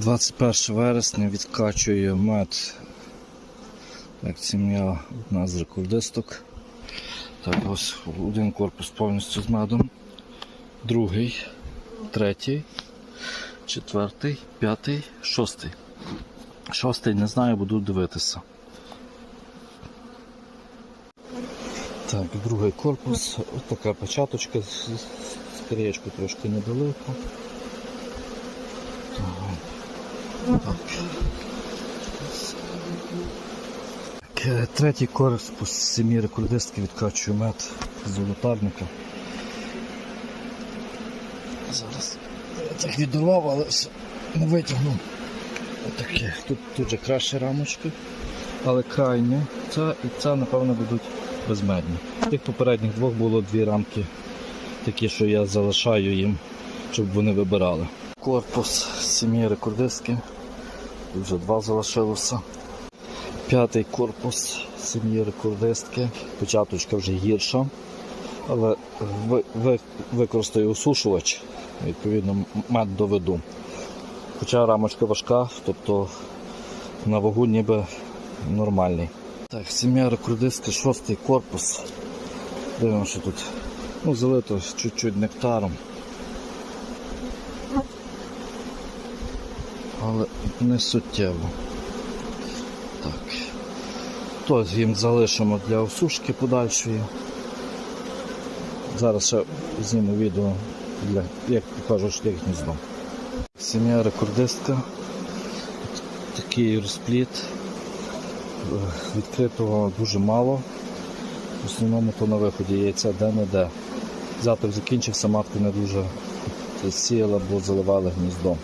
21 вересня відкачує мед. Так, сім'я одна з рекордисток. Так, ось один корпус повністю з медом. Другий, третій, четвертий, п'ятий, шостий. Шостий не знаю, буду дивитися. Так, другий корпус, ось така початочка, з, трошки недалеко. Так. Третій корпус сім'ї рекордистки відкачує мед з золотарника. Зараз я так віддавав, але все не витягнув. Отаке. Тут, тут же краще рамочки, але крайні. Це і це, напевно, будуть безмедні. Тих попередніх двох було дві рамки, такі, що я залишаю їм, щоб вони вибирали. Корпус сім'ї рекордистки. Тут вже два залишилося. П'ятий корпус сім'ї рекордистки. Початочка вже гірша. Але ви, ви, використаю осушувач, відповідно, мед доведу. Хоча рамочка важка, тобто на вагу ніби нормальний. Так, сім'я рекордистки, шостий корпус. Дивимо, що тут ну, залито чуть-чуть нектаром. Але не суттєво. Так. То їм залишимо для осушки подальшої. Зараз ще зніму відео, для, як покажу як гніздо. Сім'я рекордистка. Такий розпліт. Е, Відкритого дуже мало. В основному то на виході яйця де-не-де. Заток закінчився, матка не дуже сіяла, бо заливали гніздо.